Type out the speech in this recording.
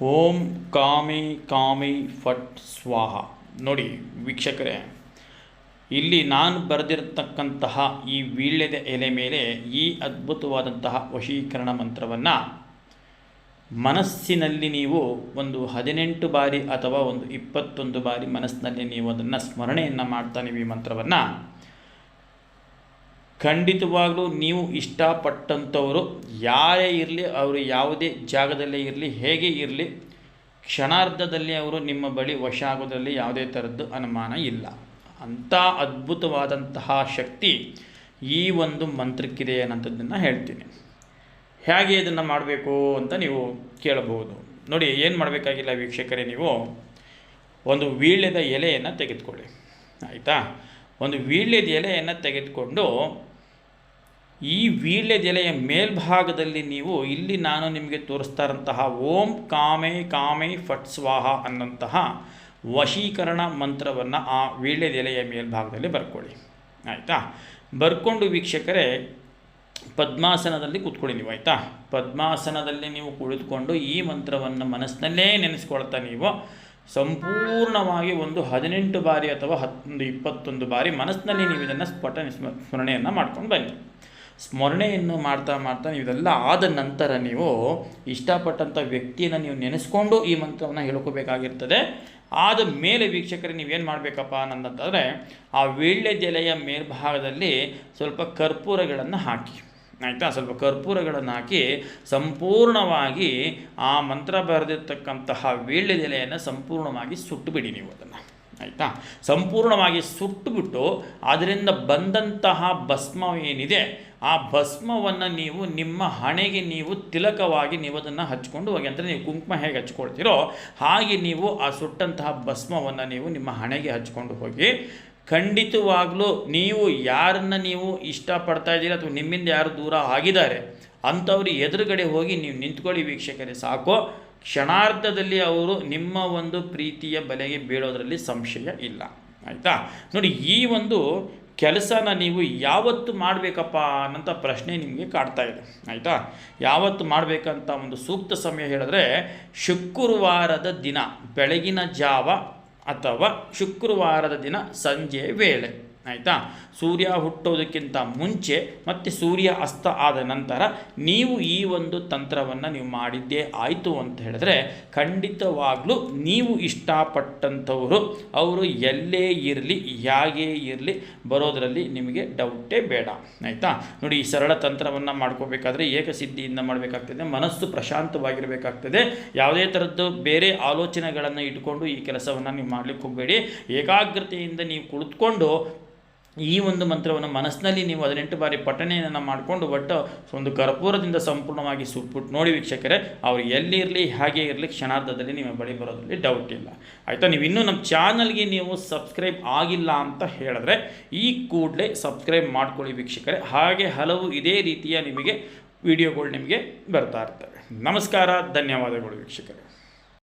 ಓಂ ಕಾಮಿ ಕಾಮಿ ಫಟ್ ಸ್ವಾಹ. ನೋಡಿ ವೀಕ್ಷಕರೇ, ಇಲ್ಲಿ ನಾನು ಬರೆದಿರತಕ್ಕಂತಹ ಈ ವೀಳ್ಯದ ಎಲೆ ಮೇಲೆ ಈ ಅದ್ಭುತವಾದಂತಹ ವಶೀಕರಣ ಮಂತ್ರವನ್ನು ಮನಸ್ಸಿನಲ್ಲಿ ನೀವು ಒಂದು ಹದಿನೆಂಟು ಬಾರಿ ಅಥವಾ ಒಂದು ಇಪ್ಪತ್ತೊಂದು ಬಾರಿ ಮನಸ್ಸಿನಲ್ಲಿ ನೀವು ಅದನ್ನು ಸ್ಮರಣೆಯನ್ನು ಮಾಡ್ತಾ ನೀವು ಈ ಮಂತ್ರವನ್ನು ಖಂಡಿತವಾಗಲೂ ನೀವು ಇಷ್ಟಪಟ್ಟಂಥವರು ಯಾರೇ ಇರಲಿ, ಅವರು ಯಾವುದೇ ಜಾಗದಲ್ಲೇ ಇರಲಿ, ಹೇಗೆ ಇರಲಿ, ಕ್ಷಣಾರ್ಧದಲ್ಲಿ ಅವರು ನಿಮ್ಮ ಬಳಿ ವಶ ಆಗೋದರಲ್ಲಿ ಯಾವುದೇ ಥರದ್ದು ಅನುಮಾನ ಇಲ್ಲ. ಅಂಥ ಅದ್ಭುತವಾದಂತಹ ಶಕ್ತಿ ಈ ಒಂದು ಮಂತ್ರಕ್ಕಿದೆ ಅನ್ನೋಂಥದ್ದನ್ನು ಹೇಳ್ತೀನಿ. ಹೇಗೆ ಇದನ್ನು ಮಾಡಬೇಕು ಅಂತ ನೀವು ಕೇಳಬಹುದು. ನೋಡಿ, ಏನು ಮಾಡಬೇಕಾಗಿಲ್ಲ ವೀಕ್ಷಕರೇ ನೀವು? ಒಂದು ವೀಳ್ಯದ ಎಲೆಯನ್ನು ತೆಗೆದುಕೊಳ್ಳಿ. ಆಯಿತಾ? ಒಂದು ವೀಳ್ಯದ ಎಲೆಯನ್ನು ತೆಗೆದುಕೊಂಡು ಈ ವೀಳ್ಯದೆಲೆಯ ಮೇಲ್ಭಾಗದಲ್ಲಿ ನೀವು ಇಲ್ಲಿ ನಾನು ನಿಮಗೆ ತೋರಿಸ್ತಾ ಇರೋಂತಹ ಓಂ ಕಾಮೆ ಕಾಮೆ ಫಟ್ ಸ್ವಾಹ ಅನ್ನಂತಹ ವಶೀಕರಣ ಮಂತ್ರವನ್ನು ಆ ವೀಳ್ಯದೆಲೆಯ ಮೇಲ್ಭಾಗದಲ್ಲಿ ಬರ್ಕೊಳ್ಳಿ. ಆಯಿತಾ? ಬರ್ಕೊಂಡು ವೀಕ್ಷಕರೇ, ಪದ್ಮಾಸನದಲ್ಲಿ ಕೂತ್ಕೊಳ್ಳಿ ನೀವು, ಆಯಿತಾ? ಪದ್ಮಾಸನದಲ್ಲಿ ನೀವು ಕುಳಿತುಕೊಂಡು ಈ ಮಂತ್ರವನ್ನು ಮನಸ್ಸಿನಲ್ಲೇ ನೆನೆಸ್ಕೊಳ್ತಾ ನೀವು ಸಂಪೂರ್ಣವಾಗಿ ಒಂದು ಹದಿನೆಂಟು ಬಾರಿ ಅಥವಾ ಹತ್ತೊಂದು ಇಪ್ಪತ್ತೊಂದು ಬಾರಿ ಮನಸ್ಸಿನಲ್ಲಿ ನೀವು ಇದನ್ನು ಸ್ಫಟ ಸ್ಮರಣೆಯನ್ನು ಮಾಡ್ಕೊಂಡು ಬನ್ನಿ. ಸ್ಮರಣೆಯನ್ನು ಮಾಡ್ತಾ ಮಾಡ್ತಾ ನೀವು ಇದೆಲ್ಲ ಆದ ನಂತರ ನೀವು ಇಷ್ಟಪಟ್ಟಂಥ ವ್ಯಕ್ತಿಯನ್ನು ನೀವು ನೆನೆಸ್ಕೊಂಡು ಈ ಮಂತ್ರವನ್ನು ಹೇಳ್ಕೋಬೇಕಾಗಿರ್ತದೆ. ಆದ ಮೇಲೆ ವೀಕ್ಷಕರೇ ನೀವೇನು ಮಾಡಬೇಕಪ್ಪ ಅನ್ನಂತಂದರೆ ಆ ವೀಳ್ಯದೆಲೆಯ ಮೇಲ್ಭಾಗದಲ್ಲಿ ಸ್ವಲ್ಪ ಕರ್ಪೂರಗಳನ್ನು ಹಾಕಿ. ಆಯಿತಾ? ಸ್ವಲ್ಪ ಕರ್ಪೂರಗಳನ್ನು ಹಾಕಿ ಸಂಪೂರ್ಣವಾಗಿ ಆ ಮಂತ್ರ ಬರೆದಿರ್ತಕ್ಕಂತಹ ವೀಳ್ಯದೆಲೆಯನ್ನು ಸಂಪೂರ್ಣವಾಗಿ ಸುಟ್ಟುಬಿಡಿ ನೀವು ಅದನ್ನು. ಆಯಿತಾ? ಸಂಪೂರ್ಣವಾಗಿ ಸುಟ್ಟುಬಿಟ್ಟು ಅದರಿಂದ ಬಂದಂತಹ ಭಸ್ಮ ಏನಿದೆ ಆ ಭಸ್ಮವನ್ನು ನೀವು ನಿಮ್ಮ ಹಣೆಗೆ ನೀವು ತಿಲಕವಾಗಿ ನೀವು ಅದನ್ನು ಹಚ್ಕೊಂಡು ಹೋಗಿ, ಅಂದರೆ ನೀವು ಕುಂಕುಮ ಹೇಗೆ ಹಚ್ಕೊಳ್ತೀರೋ ಹಾಗೆ ನೀವು ಆ ಸುಟ್ಟಂತಹ ಭಸ್ಮವನ್ನು ನೀವು ನಿಮ್ಮ ಹಣೆಗೆ ಹಚ್ಕೊಂಡು ಹೋಗಿ, ಖಂಡಿತವಾಗಲೂ ನೀವು ಯಾರನ್ನ ನೀವು ಇಷ್ಟಪಡ್ತಾ ಇದ್ದೀರ ಅಥವಾ ನಿಮ್ಮಿಂದ ಯಾರು ದೂರ ಆಗಿದ್ದಾರೆ, ಅಂಥವ್ರು ಎದುರುಗಡೆ ಹೋಗಿ ನೀವು ನಿಂತ್ಕೊಳ್ಳಿ ವೀಕ್ಷಕರೇ, ಸಾಕು. ಕ್ಷಣಾರ್ಧದಲ್ಲಿ ಅವರು ನಿಮ್ಮ ಒಂದು ಪ್ರೀತಿಯ ಬಲೆಗೆ ಬೀಳೋದರಲ್ಲಿ ಸಂಶಯ ಇಲ್ಲ. ಆಯಿತಾ? ನೋಡಿ, ಈ ಒಂದು ಕೆಲಸನ ನೀವು ಯಾವತ್ತು ಮಾಡಬೇಕಪ್ಪ ಅನ್ನೋಂಥ ಪ್ರಶ್ನೆ ನಿಮಗೆ ಕಾಡ್ತಾ ಇದೆ. ಆಯಿತಾ? ಯಾವತ್ತು ಮಾಡಬೇಕಂತ ಒಂದು ಸೂಕ್ತ ಸಮಯ ಹೇಳಿದ್ರೆ ಶುಕ್ರವಾರದ ದಿನ, ಬೆಳಗಿನ ಜಾವ ಅಥವಾ ಶುಕ್ರವಾರದ ದಿನ ಸಂಜೆ ವೇಳೆ. ಆಯಿತಾ? ಸೂರ್ಯ ಹುಟ್ಟೋದಕ್ಕಿಂತ ಮುಂಚೆ ಮತ್ತು ಸೂರ್ಯ ಅಸ್ತ ಆದ ನಂತರ ನೀವು ಈ ಒಂದು ತಂತ್ರವನ್ನು ನೀವು ಮಾಡಿದ್ದೇ ಆಯಿತು ಅಂತ ಹೇಳಿದ್ರೆ ಖಂಡಿತವಾಗಲೂ ನೀವು ಇಷ್ಟಪಟ್ಟಂಥವರು, ಅವರು ಎಲ್ಲೇ ಇರಲಿ ಹೇಗೇ ಇರಲಿ, ಬರೋದರಲ್ಲಿ ನಿಮಗೆ ಡೌಟೇ ಬೇಡ, ಆಯಿತಾ? ನೋಡಿ, ಈ ಸರಳ ತಂತ್ರವನ್ನು ಮಾಡ್ಕೋಬೇಕಾದ್ರೆ ಏಕಸಿದ್ಧಿಯಿಂದ ಮಾಡಬೇಕಾಗ್ತದೆ, ಮನಸ್ಸು ಪ್ರಶಾಂತವಾಗಿರಬೇಕಾಗ್ತದೆ, ಯಾವುದೇ ಥರದ್ದು ಬೇರೆ ಆಲೋಚನೆಗಳನ್ನು ಇಟ್ಕೊಂಡು ಈ ಕೆಲಸವನ್ನು ನೀವು ಮಾಡಲಿಕ್ಕೆ ಹೋಗಬೇಡಿ ಏಕಾಗ್ರತೆಯಿಂದ ನೀವು ಕುಳಿತುಕೊಂಡು ಈ ಒಂದು ಮಂತ್ರವನ್ನು ಮನಸ್ಸಿನಲ್ಲಿ ನೀವು ಹದಿನೆಂಟು ಬಾರಿ ಪಠಣೆಯನ್ನು ಮಾಡಿಕೊಂಡು ಒಟ್ಟು ಒಂದು ಕರ್ಪೂರದಿಂದ ಸಂಪೂರ್ಣವಾಗಿ ಸುಟ್ಬಿಟ್ಟು ನೋಡಿ ವೀಕ್ಷಕರೇ, ಅವ್ರು ಎಲ್ಲಿರಲಿ ಹಾಗೆ ಇರಲಿ, ಕ್ಷಣಾರ್ಧದಲ್ಲಿ ನಿಮ್ಮ ಬಳಿ ಬರೋದ್ರಲ್ಲಿ ಡೌಟ್ ಇಲ್ಲ. ಆಯಿತಾ, ನೀವು ಇನ್ನೂ ನಮ್ಮ ಚಾನಲ್ಗೆ ನೀವು ಸಬ್ಸ್ಕ್ರೈಬ್ ಆಗಿಲ್ಲ ಅಂತ ಹೇಳಿದ್ರೆ, ಈ ಕೂಡಲೇ ಸಬ್ಸ್ಕ್ರೈಬ್ ಮಾಡ್ಕೊಳ್ಳಿ ವೀಕ್ಷಕರೇ. ಹಾಗೆ ಹಲವು ಇದೇ ರೀತಿಯ ನಿಮಗೆ ವಿಡಿಯೋಗಳು ನಿಮಗೆ ಬರ್ತಾ ಇರ್ತವೆ. ನಮಸ್ಕಾರ, ಧನ್ಯವಾದಗಳು ವೀಕ್ಷಕರೇ.